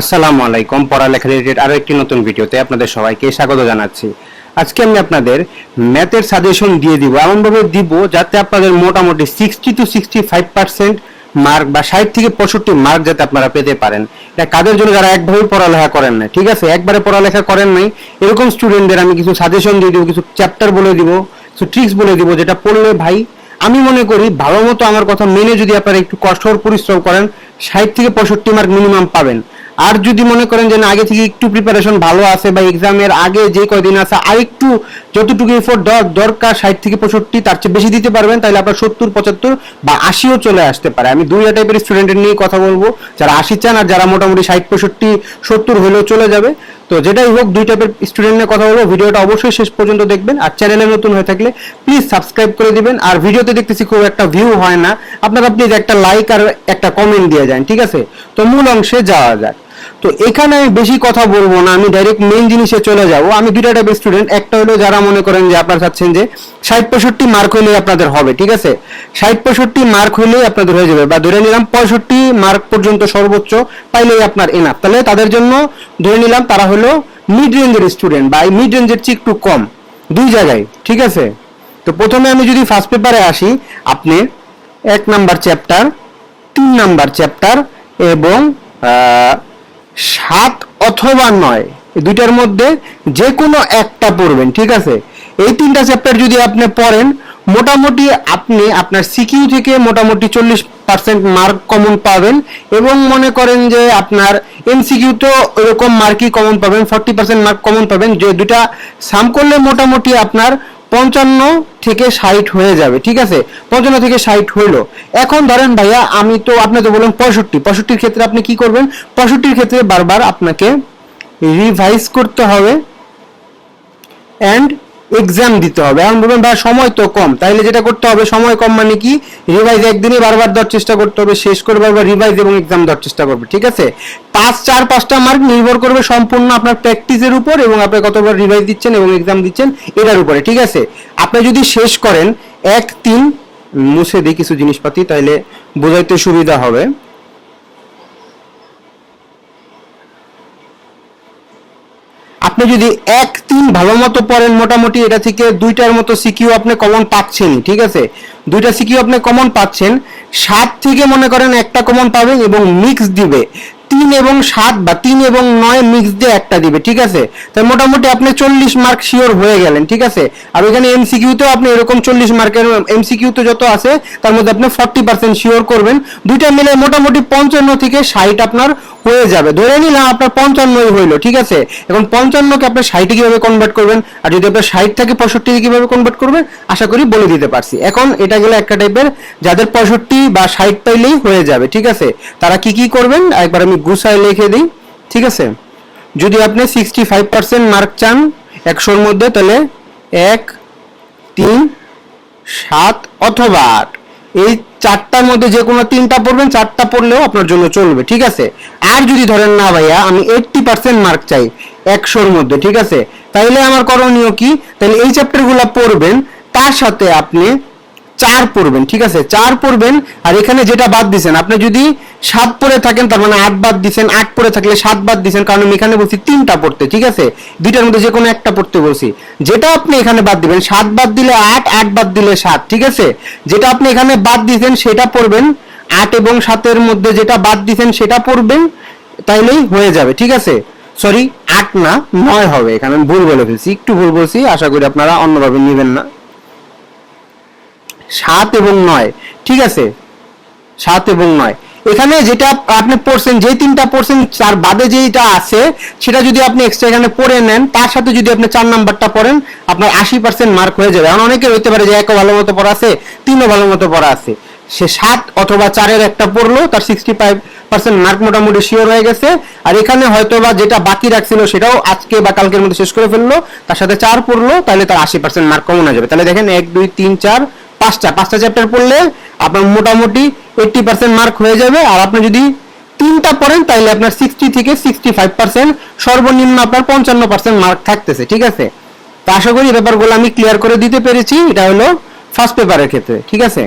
আসসালামু আলাইকুম, পড়ালেখা রিলেটেড আরও একটি নতুন ভিডিওতে আপনাদের সবাইকে স্বাগত জানাচ্ছি। আজকে আমি আপনাদের ম্যাথের সাজেশন দিয়ে দিব। এমনভাবে দিব যাতে আপনাদের মোটামুটি sixty two sixty five percent mark বা ষাট থেকে পঁয়ষট্টি মার্ক যাতে আপনারা পেতে পারেন। এটা কাদের জন্য যারা একভাবে পড়ালেখা করেন না, ঠিক আছে? একবারে পড়ালেখা করেন নাই, এরকম স্টুডেন্টদের আমি কিছু সাজেশন দিয়ে দিব, কিছু চ্যাপ্টার বলে দিব, কিছু ট্রিক্স বলে দিব, যেটা পড়লে ভাই, আমি মনে করি ভালো মতো আমার কথা মেনে যদি আপনারা একটু কঠোর পরিশ্রম করেন, ষাট থেকে পঁয়ষট্টি মার্ক মিনিমাম পাবেন। আর যদি মনে করেন যে আগে থেকে একটু প্রিপারেশন ভালো আছে বা এক্সামের আগে যে কয়দিন আছে আর একটু যতটুকু এফোর্ট দরকার ষাট থেকে পঁয়ষট্টি, তার চেয়ে বেশি দিতে পারবেন, তাহলে আপনার সত্তর, পঁচাত্তর বা আশিও চলে আসতে পারে। আমি দুইটা টাইপের স্টুডেন্টের নিয়ে কথা বলব। যারা আশি চান আর যারা মোটামুটি ষাট, পঁয়ষট্টি, সত্তর হলেও চলে যাবে। তো যেটাই হোক, দুই টাইপের স্টুডেন্ট নিয়ে কথা বলব। ভিডিওটা অবশ্যই শেষ পর্যন্ত দেখবেন। আর চ্যানেলে নতুন হয়ে থাকলে প্লিজ সাবস্ক্রাইব করে দিবেন। আর ভিডিওতে দেখতেছি খুব একটা ভিউ হয় না। আপনারা প্লিজ একটা লাইক আর একটা কমেন্ট দিয়ে যান, ঠিক আছে? তো মূল অংশে যাওয়া যাক। তো এখানে আমি বেশি কথা বলব না, আমি ডাইরেক্ট মেইন জিনিসে চলে যাব। আমি দুইটা টাইপের স্টুডেন্ট একটা হলো যারা মনে করেন যে আপনারা চাচ্ছেন যে ষাট পঁয়ষট্টি মার্ক হলে আপনাদের হবে, ঠিক আছে? ষাট পঁয়ষট্টি মার্ক হলে আপনাদের হয়ে যাবে, বা ধরে নিলাম পঁয়ষট্টি মার্ক পর্যন্ত সর্বোচ্চ পাইলেই আপনার এনাফ তাহলে তাদের জন্য ধরে নিলাম তারা হলো মিড রেঞ্জের স্টুডেন্ট বা মিড রেঞ্জের চেয়ে একটু কম, দুই জায়গায়, ঠিক আছে? তো প্রথমে আমি যদি ফার্স্ট পেপারে আসি, আপনি এক নাম্বার চ্যাপ্টার তিন নাম্বার চ্যাপ্টার এবং সাত অথবা নয় দুইটার মধ্যে যে কোনো একটা পড়বেন, ঠিক আছে? এই তিনটা চ্যাপ্টার যদি আপনি পড়েন, মোটামুটি আপনি আপনার সিকিউ থেকে মোটামুটি চল্লিশ পার্সেন্ট মার্ক কমন পাবেন এবং মনে করেন যে আপনার এমসিকিউ তো ওরকম মার্কই কমন পাবেন ফর্টি পার্সেন্ট মার্ক কমন পাবেন। যে দুটা সাম করলে মোটামুটি আপনার পঞ্চান্ন থেকে ষাট হয়ে যাবে, ঠিক আছে? পঞ্চান্ন থেকে ষাট হইল। এখন ধরেন ভাইয়া, আমি তো আপনি তো বলেন পঁয়ষট্টি। পঁয়ষট্টির ক্ষেত্রে আপনি কি করবেন? পঁয়ষট্টির ক্ষেত্রে বারবার আপনাকে রিভাইজ করতে হবে। অ্যান্ড এক্সাম দিতে হবে। এখন বলবেন, ভাই, সময় তো কম। তাইলে যেটা করতে হবে, সময় কম মানে কি? রিভাইজ একদিনই বারবার দেওয়ার চেষ্টা করতে হবে, শেষ করে বারবার রিভাইজ এবং এক্সাম দেওয়ার চেষ্টা করবে, ঠিক আছে? পাঁচ, চার, পাঁচটা মার্ক নির্ভর করবে সম্পূর্ণ আপনার প্র্যাকটিসের উপর এবং আপনি কতবার রিভাইজ দিচ্ছেন এবং এক্সাম দিচ্ছেন এটার উপরে, ঠিক আছে? আপনি যদি শেষ করেন, এক, তিন, মুছে দিই কিছু জিনিসপাতি, তাইলে বোঝাইতে সুবিধা হবে। আপনি যদি এক তিন ভালো মতো পড়েন মোটামুটি, এটা থেকে দুইটার মতো সিকিউ আপনি কমন পাচ্ছেনই ঠিক আছে? দুইটা সিকিউ আপনি কমন পাচ্ছেন, সাত থেকে মনে করেন একটা কমন পাবেন এবং মিক্স দিবে। তিন এবং সাত বা তিন এবং নয় মিক্স দিয়ে একটা দিবে, ঠিক আছে? তাই মোটামুটি আপনি চল্লিশ মার্ক শিওর হয়ে গেলেন, ঠিক আছে? আর ওইখানে এমসিকিউতেও আপনি এরকম চল্লিশ মার্কের এমসিকিউতে যত আছে, তার মধ্যে আপনি ফর্টি পার্সেন্ট শিওর করবেন। দুইটা মিলে মোটামুটি পঞ্চান্ন থেকে ষাট আপনার হয়ে যাবে। ধরে নিলাম আপনার পঞ্চান্নই হইল, ঠিক আছে? এখন পঞ্চান্নকে আপনি ষাটে কীভাবে কনভার্ট করবেন? আর যদি আপনার ষাট থেকে পঁয়ষট্টিতে কীভাবে কনভার্ট করবেন? আশা করি বলে দিতে পারছি। এখন এটা গেলে একটা টাইপের যাদের পঁয়ষট্টি বা ষাট পাইলেই হয়ে যাবে, ঠিক আছে? তারা কি কি করবেন? একবার আমি গুছায় লিখে দিই, ঠিক আছে? যদি আপনি সিক্সটি ফাইভ পার্সেন্ট মার্ক চান, একশোর মধ্যে, তাহলে এক, তিন, সাত, অথবা আট। এই চারটার মধ্যে যে কোনো তিনটা পড়বেন, চারটা পড়লেও আপনার জন্য চলবে, ঠিক আছে? আর যদি ধরেন না ভাইয়া, আমি এইটটি পার্সেন্ট মার্ক চাই একশোর মধ্যে, ঠিক আছে? তাইলে আমার করণীয় কি? তাহলে এই চ্যাপ্টারগুলো পড়বেন, তার সাথে আপনি চার পড়বেন, ঠিক আছে? চার পড়বেন, আর এখানে যেটা বাদ দিছেন, আপনি যদি সাত পড়ে থাকেন, তার মানে আট বাদ দিছেন, আট পড়ে থাকলে সাত বাদ দিছেন, কারণ আমি এখানে বলছি তিনটা পড়তে, ঠিক আছে? দুইটার মধ্যে যে কোনো একটা পড়তে বলছি। যেটা আপনি এখানে বাদ দিবেন, সাত বাদ দিলে আট আট বাদ দিলে সাত, ঠিক আছে? যেটা আপনি এখানে বাদ দিছেন, সেটা পড়বেন, আট এবং সাতের মধ্যে যেটা বাদ দিছেন, সেটা পড়বেন, তাইলেই হয়ে যাবে, ঠিক আছে? সরি, আট না, নয় হবে, এখানে আমি ভুল বলে ফেলছি, একটু ভুল বলছি, আশা করি আপনারা অন্যভাবে নেবেন না। সাত এবং নয়, ঠিক আছে? সাত এবং নয়। এখানে যেটা আপনি পড়ছেন, যে তিনটা পড়ছেন, তার বাদে যেটা আছে, সেটা যদি আপনি এক্সট্রা এখানে পড়ে নেন, তার সাথে যদি আপনি চার নাম্বারটা পড়েন, আপনার আশি পার্সেন্ট মার্ক হয়ে যাবে। এখন অনেকের হইতে পারে যে একও ভালো মতো পড়া আছে, তিনও ভালো মতো পড়া আছে। সে সাত অথবা চারের একটা পড়ল, তার সিক্সটি ফাইভ পার্সেন্ট মার্ক মোটামুটি শিওর হয়ে গেছে। আর এখানে হয়তো বা যেটা বাকি রাখছিল, সেটাও আজকে বা কালকের মধ্যে শেষ করে ফেলল। তার সাথে চার পড়ল, তাহলে তার আশি পার্সেন্ট মার্ক কমন হয়ে যাবে। তাহলে দেখেন, এক, দুই, তিন, চার পাঁচটা পাঁচটা চ্যাপ্টার পড়লে আপনার মোটামুটি এইটটি পার্সেন্ট মার্ক হয়ে যাবে। আর আপনি যদি তিনটা পড়েন তাহলে আপনার সিক্সটি থেকে সিক্সটি ফাইভ পার্সেন্ট সর্বনিম্ন আপনার পঞ্চান্ন পার্সেন্ট মার্ক থাকতেছে, ঠিক আছে? তো আশা করি ব্যাপারগুলো আমি ক্লিয়ার করে দিতে পেরেছি। এটা হলো ফার্স্ট পেপারের ক্ষেত্রে, ঠিক আছে?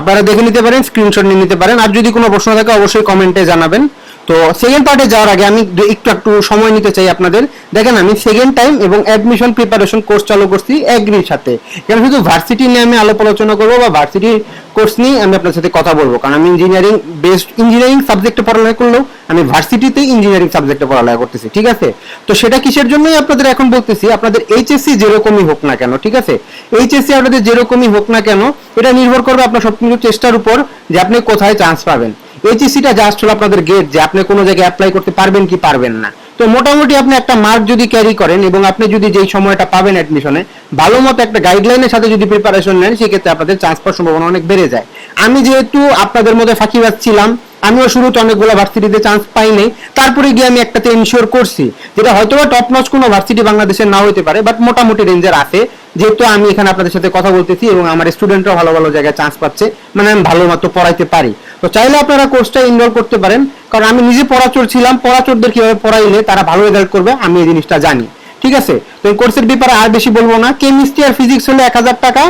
আপনারা দেখে নিতে পারেন স্ক্রিনশট নিয়ে নিতে পারেন। আর যদি কোনো প্রশ্ন থাকে, অবশ্যই কমেন্টে জানাবেন। তো সেকেন্ড পার্টে যাওয়ার আগে আমি একটু একটু সময় নিতে চাই আপনাদের। দেখেন আমি সেকেন্ড টাইম এবং অ্যাডমিশন প্রিপারেশন কোর্স চালু করছি এগ্রির সাথে। কেন শুধু ভার্সিটি নিয়ে আমি আলাপ আলোচনা করব বা ভার্সিটি কোর্স নিয়ে আমি আপনার সাথে কথা বলব। কারণ আমি ইঞ্জিনিয়ারিং বেস্ট ইঞ্জিনিয়ারিং সাবজেক্টে পড়ালেখা করলেও আমি ভার্সিটিতে ইঞ্জিনিয়ারিং সাবজেক্টে পড়ালেখা করতেছি, ঠিক আছে? তো সেটা কিসের জন্যই আপনাদের এখন বলতেছি, আপনাদের এইচএসসি যেরকমই হোক না কেন, ঠিক আছে? এইচএসসি আপনাদের যেরকমই হোক না কেন, এটা নির্ভর করবে আপনার সবকিছু চেষ্টার উপর যে আপনি কোথায় চান্স পাবেন। এইচএসসিটা জাস্ট হলো আপনাদের গেট যে আপনি কোনো জায়গায় অ্যাপ্লাই করতে পারবেন কি পারবেন না। তো মোটামুটি আপনি একটা মার্ক যদি ক্যারি করেন এবং আপনি যদি যেই সময়টা পাবেন অ্যাডমিশনে ভালো মতো একটা গাইডলাইনের সাথে যদি প্রিপারেশন নেন, সেক্ষেত্রে আপনাদের চান্স পাওয়ার সম্ভাবনা অনেক বেড়ে যায়। আমি যেহেতু আপনাদের মধ্যে ফাঁকিবাজ ছিলাম, আমিও শুরুতে অনেকগুলো ভার্সিটিতে চান্স পাইনি, তারপরে গিয়ে আমি একটাতে ইনশিওর করছি, যেটা হয়তো বা টপ নচ কোনো ভার্সিটি বাংলাদেশের না হতে পারে বাট মোটামুটি রেঞ্জের আছে। যেহেতু আমি এখানে আপনাদের সাথে কথা বলতেছি এবং আমার স্টুডেন্টরাও ভালো ভালো জায়গায় চান্স পাচ্ছে মানে আমি ভালো মতো পড়াইতে পারি। তো চাইলে আপনারা কোর্সটা ইনরোল করতে পারেন। কারণ আমি নিজে পড়াচোর ছিলাম, পড়াচোরদের কীভাবে পড়াইলে তারা ভালো রেজাল্ট করবে, আমি এই জিনিসটা জানি। ঠিক আছে? তো এই কোর্সের ব্যাপারে আর বেশি বলব না। কেমিস্ট্রি আর ফিজিক্স হলে এক হাজার টাকা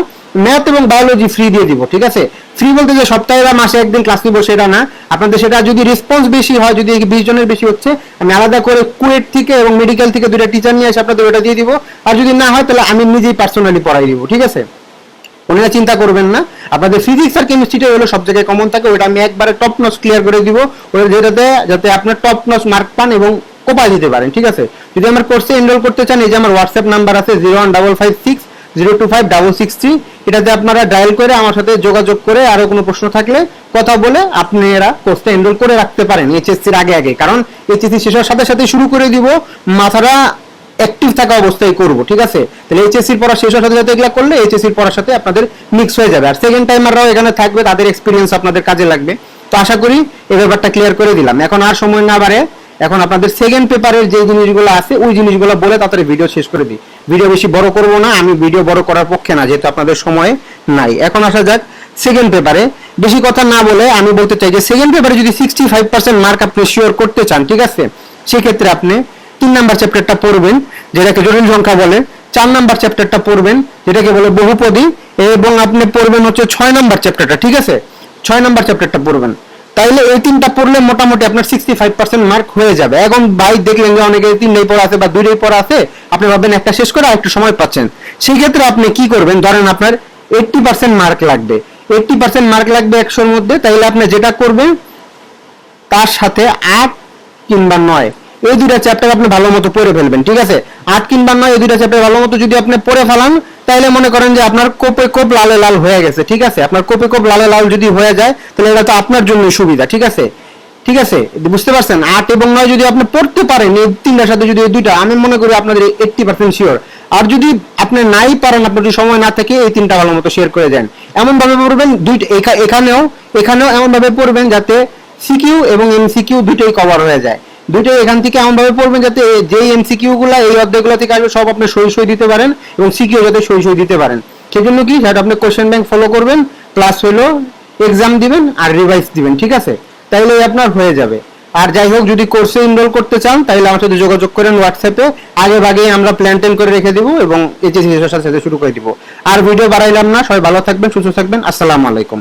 ম্যাথ এবং বায়োলজি ফ্রি দিয়ে দিব, ঠিক আছে? ফ্রি বলতে যে সপ্তাহে বা মাসে একদিন ক্লাস নিব সেটা না। আপনাদের সেটা যদি রেসপন্স বেশি হয়, যদি বিশ জনের বেশি হচ্ছে, আমি আলাদা করে কুয়েট থেকে এবং মেডিকেল থেকে দুইটা টিচার নিয়ে এসে আপনাদের ওটা দিয়ে দিব। আর যদি না হয়, তাহলে আমি নিজেই পার্সোনালি পড়াই দিব, ঠিক আছে? ওনারা চিন্তা করবেন না। আপনাদের ফিজিক্স আর কেমিস্ট্রিটা হলো সব জায়গায় কমন থাকে ওটা আমি একবারে টপ নচ ক্লিয়ার করে দিব। ওটা যেটাতে যাতে আপনার টপ নচ মার্ক পান এবং কোপা দিতে পারেন, ঠিক আছে? যদি আমার কোর্সে এনরোল করতে চান, এই যে আমার হোয়াটসঅ্যাপ নাম্বার আছে zero one double five six zero two five double six three এটাতে আপনারা ডায়াল করে আমার সাথে যোগাযোগ করে আরও কোনো প্রশ্ন থাকলে কথা বলে আপনারা কোর্সটা এনরোল করে রাখতে পারেন এইচএসসির আগে আগে। কারণ এইচএসসি শেষ হওয়ার সাথে সাথে শুরু করে দিব, মাথাটা অ্যাক্টিভ থাকা অবস্থায় করব, ঠিক আছে? তাহলে এইচএসসির পড়া শেষ হওয়ার সাথে সাথে এগুলা করলে এইচএসসির পড়ার সাথে আপনাদের মিক্স হয়ে যাবে। আর সেকেন্ড টাইমাররাও এখানে থাকবে, তাদের এক্সপিরিয়েন্স আপনাদের কাজে লাগবে। তো আশা করি এই ব্যাপারটা ক্লিয়ার করে দিলাম। এখন আর সময় না বাড়ে, এখন আপনাদের সেকেন্ড পেপারের যে জিনিসগুলো আছে, ওই জিনিসগুলো বলে তাড়াতাড়ি ভিডিও শেষ করে দিই। ভিডিও বেশি বড় করব না, আমি ভিডিও বড় করার পক্ষে না, যেহেতু আপনাদের সময় নাই। এখন আসা যাক সেকেন্ড পেপারে বেশি কথা না বলে আমি বলতে চাই যে সেকেন্ড পেপারে যদি সিক্সটি ফাইভ পার্সেন্ট মার্ক আপনি শিওর করতে চান, ঠিক আছে? সেক্ষেত্রে আপনি তিন নাম্বার চ্যাপ্টারটা পড়বেন, যেটাকে জটিল সংখ্যা বলে। চার নাম্বার চ্যাপ্টারটা পড়বেন, যেটাকে বলে বহুপদী, এবং আপনি পড়বেন হচ্ছে ছয় নাম্বার চ্যাপ্টারটা ঠিক আছে? ছয় নাম্বার চ্যাপ্টারটা পড়বেন। তাইলে এই তিনটা পড়লে মোটামুটি আপনার সিক্সটি ফাইভ পার্সেন্ট মার্ক হয়ে যাবে। এখন ভাই দেখলেন যে অনেকে তিনটাই পড়া আছে বা দুইটাই পড়া আছে, আপনি ভাববেন একটা শেষ করে একটু সময় পাচ্ছেন। সেই ক্ষেত্রে আপনি কি করবেন? ধরেন আপনার এইটটি পার্সেন্ট মার্ক লাগবে। এইটটি পার্সেন্ট মার্ক লাগবে একশোর মধ্যে, তাইলে আপনি যেটা করবেন, তার সাথে আট কিংবা নয়। এই দুইটা চ্যাপ্টার আপনি ভালো মতো পড়ে ফেলবেন, ঠিক আছে? আট কিংবা নয়, এই দুইটা চ্যাপ্টার ভালো মতো যদি আপনি পড়ে ফেলান তাহলে মনে করেন যে আপনার কোপে কোপ লালে লাল হয়ে গেছে, ঠিক আছে? আপনার কোপে কোপ লালে লাল যদি হয়ে যায়, তাহলে এটা তো আপনার জন্যই সুবিধা, ঠিক আছে? ঠিক আছে? বুঝতে পারছেন? আট এবং নয় যদি আপনি পড়তে পারেন, এই তিনটার সাথে যদি এই দুইটা, আমি মনে করি আপনাদের এইটটি পার্সেন্ট শিওর আর যদি আপনি নাই পারেন, আপনার যদি সময় না থেকে, এই তিনটা ভালো মতো শেয়ার করে দেন। এমন ভাবে পড়বেন, দুইটা এখানেও এখানেও এমন ভাবে পড়বেন যাতে সিকিউ এবং এমসিকিউ দুটোই কভার হয়ে যায়। দুটোই এখান থেকে এমন ভাবে পড়বেন যাতে যেই এমসিকিউ গুলা, এই অধ্যায়গুলো থেকে আসবে, সব আপনি সই সই দিতে পারেন এবং সিকিউ যাতে সই সই দিতে পারেন। সেই জন্য কি, সেটা আপনি কোশ্চেন ব্যাংক ফলো করবেন প্লাস হলো এক্সাম দিবেন আর রিভাইজ দিবেন, ঠিক আছে? তাইলে আপনার হয়ে যাবে। আর যাই হোক, যদি কোর্সে এনরোল করতে চান তাহলে আমার সাথে যোগাযোগ করেন হোয়াটসঅ্যাপে আগে ভাগে আমরা প্ল্যান টেন করে রেখে দিব এবং এইচএসসি সাথে শুরু করে দিব। আর ভিডিও বাড়াইলাম না, সবাই ভালো থাকবেন, সুস্থ থাকবেন, আসসালামু আলাইকুম।